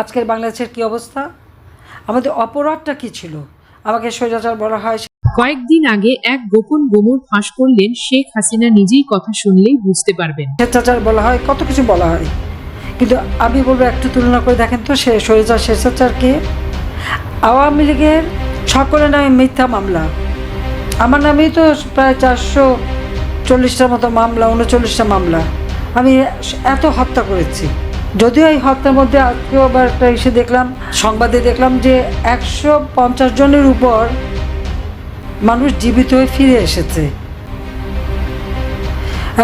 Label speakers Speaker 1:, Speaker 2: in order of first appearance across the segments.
Speaker 1: আজকের বাংলাদেশের কি অবস্থা? আমাদের অপরাধটা কি ছিল? আমাকে স্বৈরাচার বলা হয়
Speaker 2: কয়েকদিন আগে এক গোপন গোমর ফাঁস করলেন শেখ হাসিনা নিজেই কথা শুনলেই বুঝতে পারবেন।
Speaker 1: স্বেচ্ছাচার বলা হয় কত কিছু বলা হয়। কিন্তু আমি বলব একটু তুলনা করে দেখেন তো সে স্বৈরাচার স্বেচ্ছাচার কে? আওয়ামী লীগের সকলের নামে মিথ্যা মামলা। আমার নামেই তো প্রায় চারশো চল্লিশটার মতো মামলা উনচল্লিশটা মামলা। আমি এত হত্যা করেছি। যদিও এই হত্যার মধ্যে আজকেও আবার একটা এসে দেখলাম, সংবাদে দেখলাম যে একশো পঞ্চাশ জনের উপর মানুষ জীবিত হয়ে ফিরে এসেছে।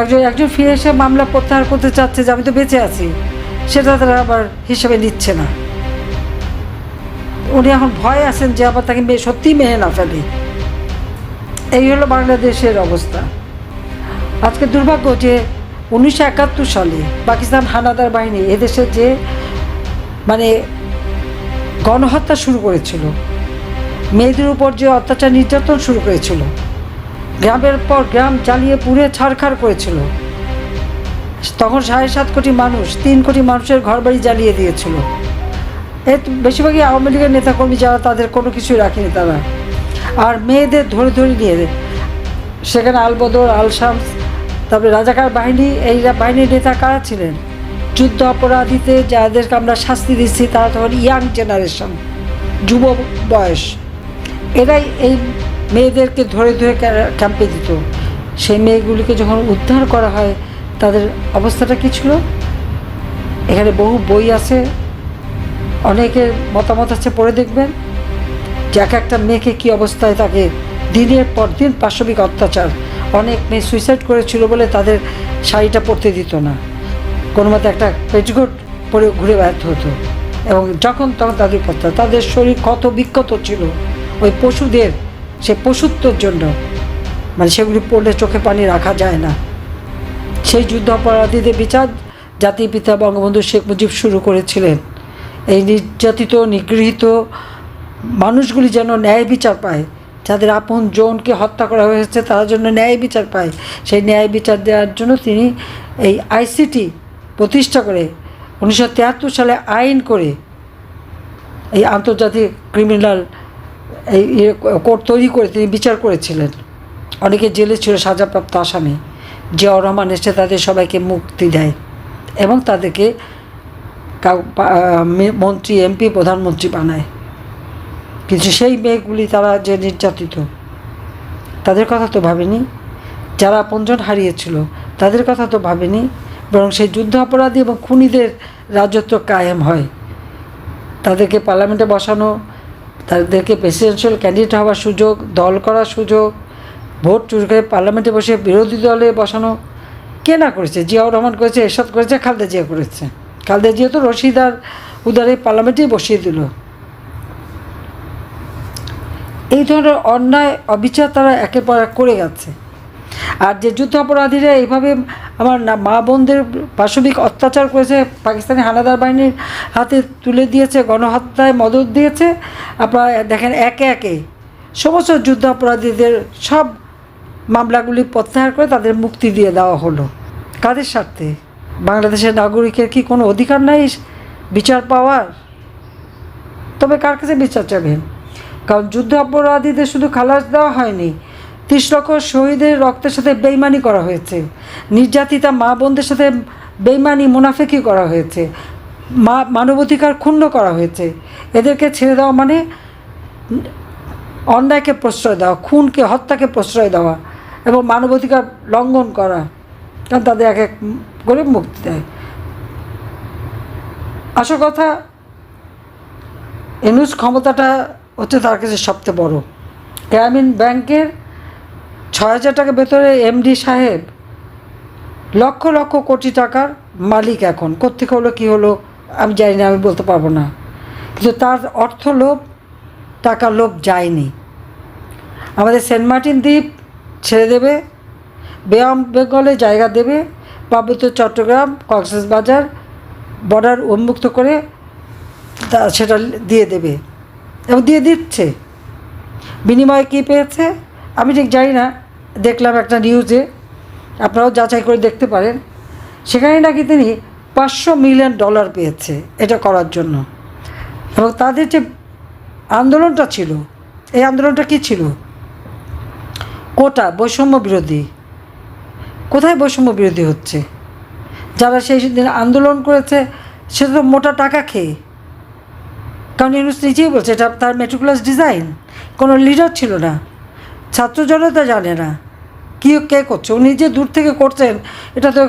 Speaker 1: একজন একজন ফিরে এসে মামলা প্রত্যাহার করতে চাচ্ছে যে আমি তো বেঁচে আছি, সেটা তারা আবার হিসেবে নিচ্ছে না। উনি এখন ভয় আছেন যে আবার তাকে মেয়ে সত্যিই মেনে না ফেলে। এই হলো বাংলাদেশের অবস্থা। আজকে দুর্ভাগ্য যে উনিশশো একাত্তর সালে পাকিস্তান হানাদার বাহিনী এদেশে যে মানে গণহত্যা শুরু করেছিল, মেয়েদের উপর যে অত্যাচার নির্যাতন শুরু করেছিল, গ্রামের পর গ্রাম জ্বালিয়ে পুড়ে ছাড়খাড় করেছিল, তখন সাড়ে সাত কোটি মানুষ, তিন কোটি মানুষের ঘরবাড়ি জ্বালিয়ে দিয়েছিল। এ বেশিরভাগই আওয়ামী লীগের নেতাকর্মী যারা, তাদের কোনো কিছুই রাখেনি তারা। আর মেয়েদের ধরে ধরে নিয়ে, সেখানে আলবদর আল তারপরে রাজাকার বাহিনী এই বাহিনীর নেতা কারা ছিলেন? যুদ্ধ অপরাধীতে যাদেরকে আমরা শাস্তি দিচ্ছি, তারা তখন ইয়াং জেনারেশন যুব বয়স। এরাই এই মেয়েদেরকে ধরে ধরে ক্যাম্পে দিত। সেই মেয়েগুলিকে যখন উদ্ধার করা হয়, তাদের অবস্থাটা কী ছিল? এখানে বহু বই আছে, অনেকের মতামত আছে, পড়ে দেখবেন। যে এক একটা মেয়েকে কী অবস্থায় তাকে দিনের পর দিন পাশবিক অত্যাচার অনেক মেয়ে সুইসাইড করেছিল বলে তাদের শাড়িটা পরতে দিত না। কোনো মতে একটা পেটিকোট পরে ঘুরে বেড়াতে হতো। এবং যখন তখন তাদের কথা, তাদের শরীর কত বিক্ষত ছিল। ওই পশুদের, সে পশুত্বর জন্য। মানে সেগুলি পড়লে চোখে পানি রাখা যায় না। সেই যুদ্ধ অপরাধীদের বিচার জাতির পিতা বঙ্গবন্ধু শেখ মুজিব শুরু করেছিলেন। এই নির্যাতিত, নিগৃহীত মানুষগুলি যেন ন্যায় বিচার পায় যাদের আপন জনকে হত্যা করা হয়েছে, তারা জন্য ন্যায় বিচার পায়। সেই ন্যায় বিচার দেওয়ার জন্য তিনি এই আইসিটি প্রতিষ্ঠা করে, উনিশশো তিয়াত্তর সালে আইন করে এই আন্তর্জাতিক ক্রিমিনাল এই ইয়ে কোর্ট তৈরি করে তিনি বিচার করেছিলেন। অনেকে জেলে ছিল সাজাপ্রাপ্ত আসামি। জিয়াউর রহমান এসে তাদের সবাইকে মুক্তি দেয় এবং তাদেরকে মন্ত্রী, এমপি, প্রধানমন্ত্রী বানায়। কিন্তু সেই মেয়েগুলি তারা যে নির্যাতিত, তাদের কথা তো ভাবেনি। যারা আপনজন হারিয়েছিল, তাদের কথা তো ভাবেনি। বরং সেই যুদ্ধ অপরাধী এবং খুনিদের রাজত্ব কায়েম হয়। তাদেরকে পার্লামেন্টে বসানো, তাদেরকে প্রেসিডেন্সিয়াল ক্যান্ডিডেট হওয়ার সুযোগ, দল করার সুযোগ, ভোট চুরি করে পার্লামেন্টে বসে বিরোধী দলে বসানো, কে না করেছে? জিয়াউর রহমান করেছে, এরশাদ করেছে, খালদা জিয়া করেছে। খালদা জিয়া তো রশিদার উদারে পার্লামেন্টেই বসিয়ে দিল। এই ধরনের অন্যায়, অবিচার তারা একের পর এক করে গেছে আর যে যুদ্ধ অপরাধীরা এইভাবে আমার মা বোনদের পাশবিক অত্যাচার করেছে, পাকিস্তানি হানাদার বাহিনীর হাতে তুলে দিয়েছে, গণহত্যায় মদত দিয়েছে, আপনারা দেখেন একে একে সমস্ত যুদ্ধ অপরাধীদের সব মামলাগুলি প্রত্যাহার করে তাদের মুক্তি দিয়ে দেওয়া হলো। কাদের স্বার্থে? বাংলাদেশের নাগরিকের কি কোনো অধিকার নাই বিচার পাওয়ার? তবে কার কাছে বিচার চাবেন কারণ যুদ্ধ অপরাধীদের শুধু খালাস দেওয়া হয়নি, ত্রিশ লক্ষ শহীদের রক্তের সাথে বেইমানি করা হয়েছে। নির্যাতিতা মা বোনদের সাথে বেইমানি, মুনাফেকি করা হয়েছে। মা, মানবাধিকার ক্ষুণ্ণ করা হয়েছে। এদেরকে ছেড়ে দেওয়া মানে অন্যায়কে প্রশ্রয় দেওয়া, খুনকে, হত্যাকে প্রশ্রয় দেওয়া এবং মানবাধিকার লঙ্ঘন করা। কারণ তাদের এক এক করে মুক্তি দেয়। আসল কথা এনুস ক্ষমতাটা হচ্ছে তার কাছে সবচেয়ে বড়। গ্রামীণ ব্যাংকের ছয় হাজার টাকা ভেতরে এমডি সাহেব লক্ষ লক্ষ কোটি টাকার মালিক এখন। কোথেকে হলো, কী হলো, আমি জানি না, আমি বলতে পারব না। কিন্তু তার অর্থ লোভ টাকার লোভ যায়নি। আমাদের সেন্ট মার্টিন দ্বীপ ছেড়ে দেবে, বেয়াম বেঙ্গলে জায়গা দেবে, পার্বত্য চট্টগ্রাম, কক্সবাজার, বর্ডার উন্মুক্ত করে সেটা দিয়ে দেবে। এবং দিয়ে দিচ্ছে। বিনিময়ে কী পেয়েছে? আমি ঠিক জানি না। দেখলাম একটা নিউজে আপনারাও যাচাই করে দেখতে পারেন। সেখানে নাকি তিনি পাঁচশো মিলিয়ন ডলার পেয়েছে এটা করার জন্য। এবং তাদের যে আন্দোলনটা ছিল, এই আন্দোলনটা কী ছিল? কোটা, বৈষম্য বিরোধী। কোথায় বৈষম্য বিরোধী হচ্ছে? যারা সেই দিন আন্দোলন করেছে, সে তো মোটা টাকা খেয়ে। কারণ ইউনুস নিজেই বলছে, এটা তার মেট্রিকুলাস ডিজাইন কোনো লিডার ছিল না। ছাত্র জনতা জানে না কী, কে করছে। উনি যে দূর থেকে করছেন, এটা তো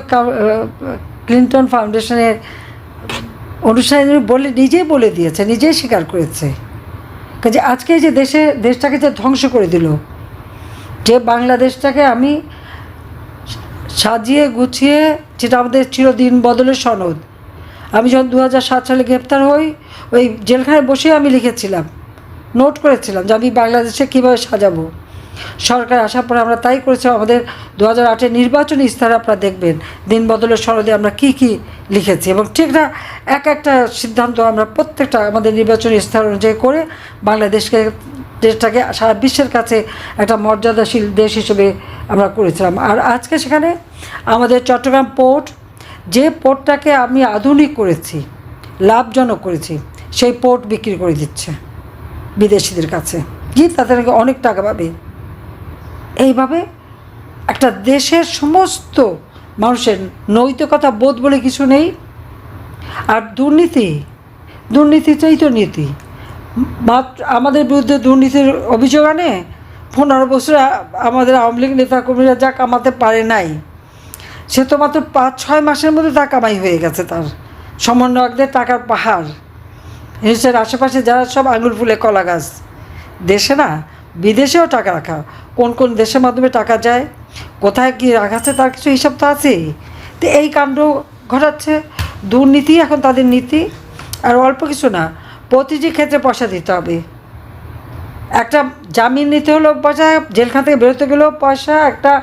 Speaker 1: ক্লিন্টন ফাউন্ডেশনের অনুষ্ঠানে বলে, নিজেই বলে দিয়েছে, নিজেই স্বীকার করেছে। কাজে আজকে যে দেশে, দেশটাকে যে ধ্বংস করে দিল, যে বাংলাদেশটাকে আমি সাজিয়ে গুছিয়ে, যেটা আমাদের ছিল দিন বদলের সনদ আমি যখন দু সালে গ্রেপ্তার হই, ওই জেলখানায় বসে আমি লিখেছিলাম, নোট করেছিলাম যে আমি বাংলাদেশে কীভাবে সাজাবো। সরকার আসার পরে আমরা তাই করেছিলাম আমাদের দু হাজার আটের নির্বাচনী ইস্তাহার আপনারা দেখবেন, দিন বদলের সনদে আমরা কি কি লিখেছি এবং ঠিক না, এক একটা সিদ্ধান্ত আমরা প্রত্যেকটা আমাদের নির্বাচনী ইস্তাহার অনুযায়ী করে বাংলাদেশকে, দেশটাকে সারা বিশ্বের কাছে একটা মর্যাদাশীল দেশ হিসেবে আমরা করেছিলাম। আর আজকে সেখানে আমাদের চট্টগ্রাম পোর্ট যে পোর্টটাকে আমি আধুনিক করেছি, লাভজনক করেছি, সেই পোর্ট বিক্রি করে দিচ্ছে বিদেশিদের কাছে। কি তাদের নাকি অনেক টাকা পাবে। এইভাবে একটা দেশের সমস্ত মানুষের নৈতিকতা, বোধ বলে কিছু নেই। আর দুর্নীতি দুর্নীতিটাই তো নীতি। মাত্র আমাদের বিরুদ্ধে দুর্নীতির অভিযোগ আনে, পনেরো বছর আমাদের আওয়ামী লীগ নেতাকর্মীরা যা কামাতে পারে নাই। সে তো মাত্র পাঁচ, ছয় মাসের মধ্যে তা কামাই হয়ে গেছে তার। সমন্বয়কদের টাকার পাহাড়। নিশ্চয়ের আশেপাশে যারা সব আঙুল ফুলে কলা গাছ। দেশে না, বিদেশেও টাকা রাখা। কোন কোন দেশের মাধ্যমে টাকা যায়, কোথায় কি রাখাচ্ছে তার কিছু হিসাব তো আছেই। তো এই কাণ্ড ঘটাচ্ছে। দুর্নীতি এখন তাদের নীতি। আর অল্প কিছু না, প্রতিটি ক্ষেত্রে পয়সা দিতে হবে। একটা জামিন নিতে হলেও পয়সা, জেলখান থেকে বেরোতে গেলেও পয়সা, একটা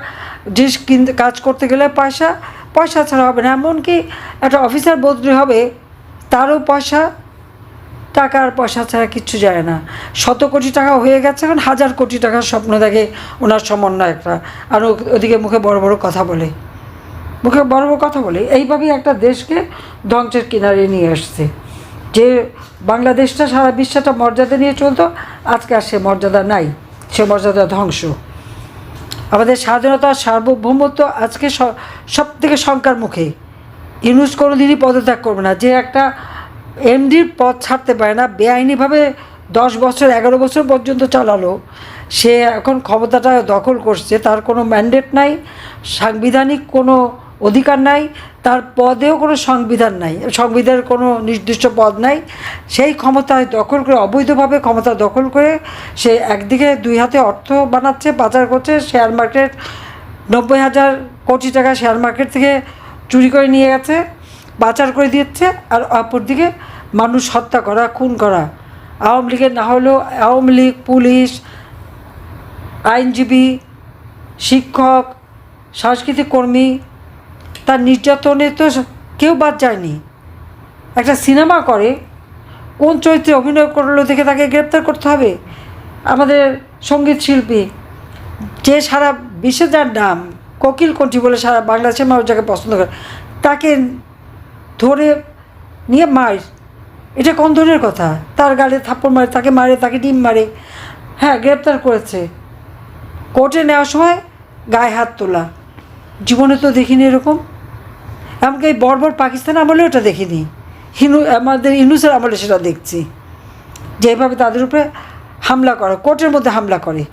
Speaker 1: জিনিস কিনতে, কাজ করতে গেলে পয়সা পয়সা ছাড়া হবে না। এমনকি একটা অফিসার বদলি হবে, তারও পয়সা, টাকার পয়সা ছাড়া কিচ্ছু যায় না। শত কোটি টাকা হয়ে গেছে এখন, হাজার কোটি টাকার স্বপ্ন দেখে ওনার সমন্বয়করা। আর ওদিকে মুখে বড় বড় কথা বলে। মুখে বড় বড় কথা বলে। এইভাবেই একটা দেশকে ধ্বংসের কিনারে নিয়ে আসছে। যে বাংলাদেশটা সারা বিশ্বটা মর্যাদা নিয়ে চলতো, আজকে আর সে মর্যাদা নাই। সে মর্যাদা ধ্বংস। আমাদের স্বাধীনতা সার্বভৌমত্ব আজকে সব থেকে শঙ্কার মুখে ইউনুস কোনো দিনই পদত্যাগ করবে না। যে একটা এমডির পদ ছাড়তে পারে না, বেআইনিভাবে দশ বছর, এগারো বছর পর্যন্ত চালালো, সে এখন ক্ষমতাটা দখল করছে, তার কোনো ম্যান্ডেট নাই, সাংবিধানিক কোনো অধিকার নাই, তার পদেও কোনো সংবিধান নাই, সংবিধানের কোনো নির্দিষ্ট পদ নাই। সেই ক্ষমতায় দখল করে, অবৈধভাবে ক্ষমতা দখল করে, সে একদিকে দুই হাতে অর্থ বানাচ্ছে পাচার করছে শেয়ার মার্কেট নব্বই হাজার কোটি টাকা শেয়ার মার্কেট থেকে চুরি করে নিয়ে গেছে, পাচার করে দিচ্ছে, আর অপরদিকে মানুষ হত্যা করা, খুন করা। আওয়ামী লীগের না হলেও আওয়ামী লীগ, পুলিশ, আইনজীবী, শিক্ষক, সাংস্কৃতিক কর্মী তার নির্যাতনে তো কেউ বাদ যায়নি। একটা সিনেমা করে, কোন চরিত্রে অভিনয় করল দেখে তাকে গ্রেপ্তার করতে হবে? আমাদের সংগীত শিল্পী, যে সারা বিশ্বে যার নাম, কোকিল কণ্ঠী বলে সারা বাংলাদেশের মানুষ যাকে পছন্দ করে, তাকে ধরে নিয়ে মার। এটা কোন ধরনের কথা? তার গালে থাপ্পড় মারে, তাকে মারে, তাকে ডিম মারে। হ্যাঁ গ্রেপ্তার করেছে। কোর্টে নেওয়ার সময় গায়ে হাত তোলা। জীবনে তো দেখিনি এরকম। এমনকি এই বর্বর পাকিস্তান আমলেও ওটা দেখিনি। হিনু আমাদের ইনুসের আমলে সেটা দেখছি। যেভাবে তাদের উপরে হামলা করে, কোর্টের মধ্যে হামলা করে।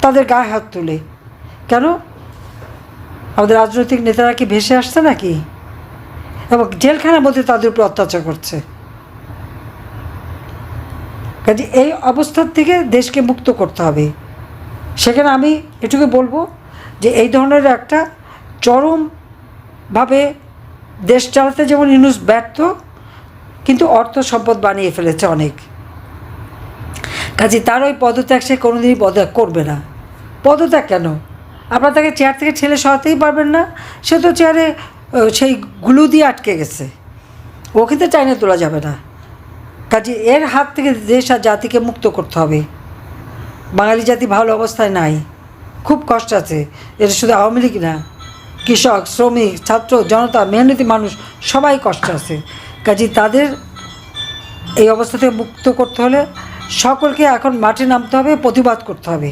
Speaker 1: তাদের গায়ে হাত তুলে। কেন? আমাদের রাজনৈতিক নেতারা কি ভেসে আসছে নাকি? এবং জেলখানার মধ্যে তাদের উপর অত্যাচার করছে। কাজে এই অবস্থার থেকে দেশকে মুক্ত করতে হবে। সেখানে আমি এটুকু বলব যে এই ধরনের একটা চরমভাবে দেশ চালাতে যেমন ইউনুস ব্যর্থ, কিন্তু অর্থ সম্পদ বানিয়ে ফেলেছে অনেক। কাজে তার ওই পদত্যাগ সে কোনোদিনই পদত্যাগ করবে না। পদত্যাগ কেন? আপনার তাকে চেয়ার থেকে ঠেলে সরাতেই পারবেন না। সে তো চেয়ারে সেই গুলু দিয়ে আটকে গেছে। ওকে তো চাইনা তোলা যাবে না। কাজে এর হাত থেকে দেশ আর জাতিকে মুক্ত করতে হবে। বাঙালি জাতি ভালো অবস্থায় নাই। খুব কষ্ট আছে। এটা শুধু আওয়ামী লীগ না। কৃষক, শ্রমিক, ছাত্র, জনতা, মেহনতি মানুষ, সবাই কষ্ট আছে। কাজে তাদের এই অবস্থা থেকে মুক্ত করতে হলে সকলকে এখন মাঠে নামতে হবে, প্রতিবাদ করতে হবে।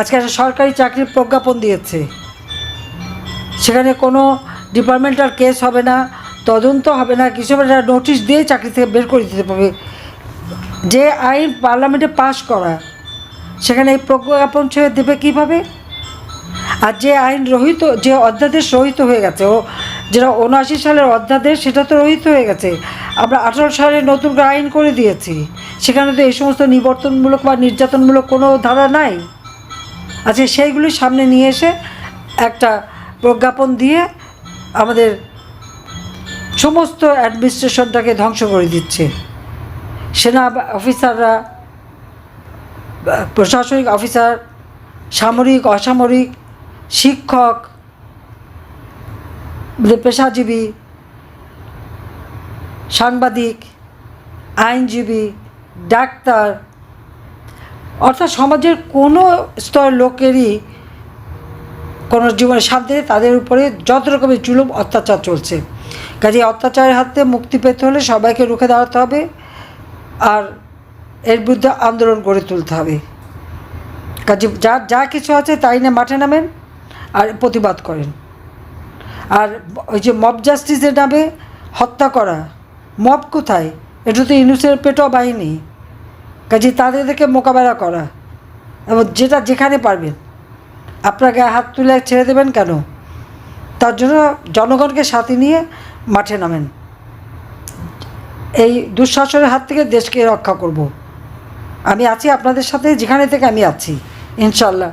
Speaker 1: আজকে একটা সরকারি চাকরির প্রজ্ঞাপন দিয়েছে। সেখানে কোনো ডিপার্টমেন্টাল কেস হবে না, তদন্ত হবে না কিছু না নোটিশ দিয়ে চাকরি থেকে বের করে দিতে পারবে। যে আইন পার্লামেন্টে পাশ করা, সেখানে এই প্রজ্ঞাপন ছেড়ে দেবে কীভাবে? আর যে আইন রহিত, যে অধ্যাদেশ রহিত হয়ে গেছে, ও যেটা উনআশি সালের অধ্যাদেশ, সেটা তো রহিত হয়ে গেছে। আমরা আঠারো সালে নতুন করে আইন করে দিয়েছি। সেখানে তো এই সমস্ত নিবর্তনমূলক বা নির্যাতনমূলক কোনো ধারা নাই। আচ্ছা সেইগুলি সামনে নিয়ে এসে একটা প্রজ্ঞাপন দিয়ে আমাদের সমস্ত অ্যাডমিনিস্ট্রেশনটাকে ধ্বংস করে দিচ্ছে। সেনা অফিসাররা প্রশাসনিক অফিসার, সামরিক, অসামরিক শিক্ষক মানে পেশাজীবী, সাংবাদিক, আইনজীবী, ডাক্তার, অর্থাৎ সমাজের কোনো স্তর লোকেরই কোনো জীবনে শান্তি তাদের উপরে যত রকমের জুলুম, অত্যাচার চলছে। কাজে অত্যাচারের হাতে মুক্তি পেতে হলে সবাইকে রুখে দাঁড়াতে হবে আর এর বিরুদ্ধে আন্দোলন গড়ে তুলতে হবে। কাজে যা যা কিছু আছে তাই নিয়ে মাঠে নামেন। আর প্রতিবাদ করেন। আর ওই যে মব জাস্টিসের নামে হত্যা করা, মব কোথায়? এটা তো ইউনুসের পেটো বাহিনী। কাজে তাদেরকে মোকাবেলা করা। এবং যেটা যেখানে পারবেন আপনার গায়ে হাত তুলে ছেড়ে দেবেন কেন? তার জন্য জনগণকে সাথে নিয়ে মাঠে নামেন। এই দুঃশাসনের হাত থেকে দেশকে রক্ষা করব। আমি আছি আপনাদের সাথে, যেখানে থেকে আমি আছি ইনশাল্লাহ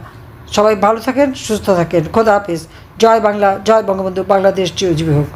Speaker 1: সবাই ভালো থাকেন সুস্থ থাকেন। খোদা হাফিজ। জয় বাংলা জয় বঙ্গবন্ধু। বাংলাদেশ চিরজীবী হোক।